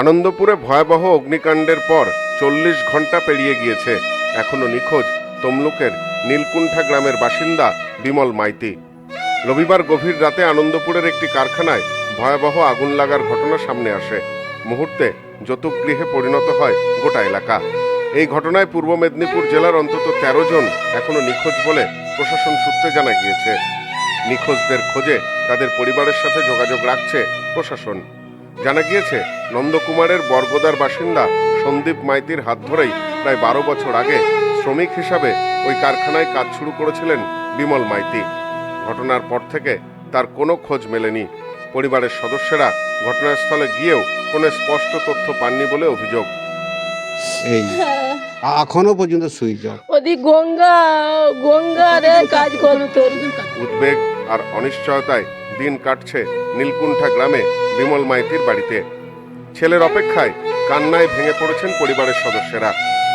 আনন্দপুরে ভয়াবহ অগ্নিকাণ্ডের পর চল্লিশ ঘণ্টা পেরিয়ে গিয়েছে। এখনও নিখোঁজ তমলুকের নীলকুণ্ঠা গ্রামের বাসিন্দা বিমল মাইতি। রবিবার গভীর রাতে আনন্দপুরের একটি কারখানায় ভয়াবহ আগুন লাগার ঘটনা সামনে আসে। মুহূর্তে যতুগৃহে পরিণত হয় গোটা এলাকা। এই ঘটনায় পূর্ব মেদিনীপুর জেলার অন্তত তেরো জন এখনও নিখোঁজ বলে প্রশাসন সূত্রে জানা গিয়েছে। নিখোঁজদের খোঁজে তাদের পরিবারের সাথে যোগাযোগ রাখছে প্রশাসন। জানা গিয়েছে নন্দকুমারের বরগোদার বাসিন্দা সন্দীপ মাইতির হাত ধরেই প্রায় বারো বছর আগে শ্রমিক হিসাবে ওই কারখানায় কাজ শুরু করেছিলেন বিমল মাইতি। ঘটনার পর থেকে তার কোনো খোঁজ মেলেনি। পরিবারের সদস্যরা ঘটনাস্থলে গিয়েও কোনো স্পষ্ট তথ্য পাননি বলে অভিযোগ। এই এখনও পর্যন্ত সুইচ অফ। ওদি গঙ্গা গঙ্গারে কাজ করতো উদ্বেগ আর অনিশ্চয়তায় দিন কাটছে নীলকুণ্ঠা গ্রামে বিমল মাইতির বাড়িতে। ছেলের অপেক্ষায় কান্নায় ভেঙে পড়েছেন পরিবারের সদস্যরা।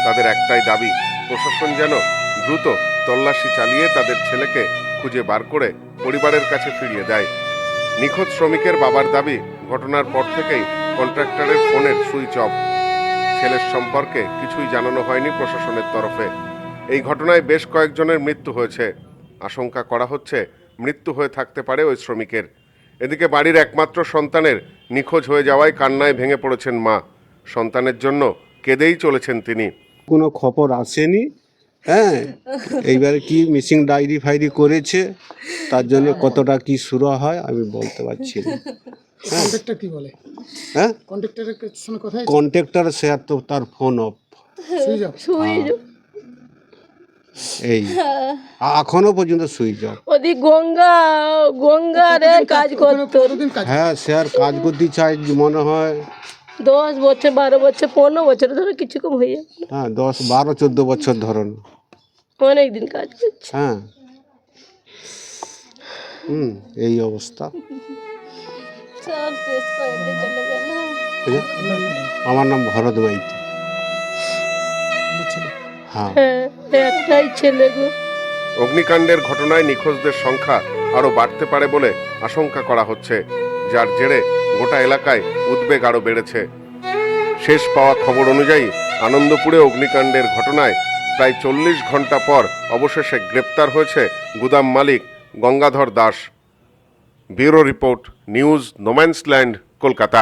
তাদের একটাই দাবি, প্রশাসন যেন দ্রুত তল্লাশি চালিয়ে তাদের ছেলেকে খুঁজে বার করে পরিবারের কাছে ফিরিয়ে দেয়। নিখোঁজ শ্রমিকের বাবার দাবি, ঘটনার পর থেকেই কন্ট্রাক্টরের ফোনের সুইচ অফ। ছেলের সম্পর্কে কিছুই জানানো হয়নি প্রশাসনের তরফে। এই ঘটনায় বেশ কয়েকজনের মৃত্যু হয়েছে। আশঙ্কা করা হচ্ছে মৃত্যু হয়ে থাকতে পারে ওই শ্রমিকের। এদিকে বাড়ির একমাত্র সন্তানের নিখোঁজ হয়ে যাওয়ায় কান্নায় ভেঙে পড়েছেন মা। সন্তানের জন্য কেঁদেই চলেছেন তিনি। কোনো খবর আসেনি? হ্যাঁ এইবারে কি মিসিং ডায়েরি ফাইরি করেছে? তার জন্য কতটা কি শুরু হয় আমি বলতে পারছি না। কন্ট্রাক্টর কি বলে? হ্যাঁ? কন্ট্রাক্টরের সঙ্গে কথা কন্ট্রাক্টর সে তো তার ফোন অফ সুইচ অফ এই এখনও পর্যন্ত সুইচ অফ। ওদি গঙ্গা গঙ্গারে কাজ করতো। হ্যাঁ সে আর কাজ করতে চাই মনে হয়। দশ বছর বারো বছর পনেরো বছর ধরে কিছু কম হয়ে হ্যাঁ দশ বারো চোদ্দ বছর ধরুন। অনেক দিন কাজ করছে। হ্যাঁ। হুম এই অবস্থা। সব শেষ করে চলে গেল আমার নাম ভরত মাইতি ছিল। হ্যাঁ। হ্যাঁ একটাই ছেলে গো। অগ্নিকাণ্ডের ঘটনায় নিখোঁজদের সংখ্যা আরও বাড়তে পারে বলে আশঙ্কা করা হচ্ছে যার জেরে গোটা এলাকায় উদ্বেগ আরও বেড়েছে। শেষ পাওয়া খবর অনুযায়ী আনন্দপুরে অগ্নিকাণ্ডের ঘটনায় প্রায় চল্লিশ ঘণ্টা পর অবশেষে গ্রেপ্তার হয়েছে গুদাম মালিক Gangadhar Das. Bureau report news no man's land Kolkata.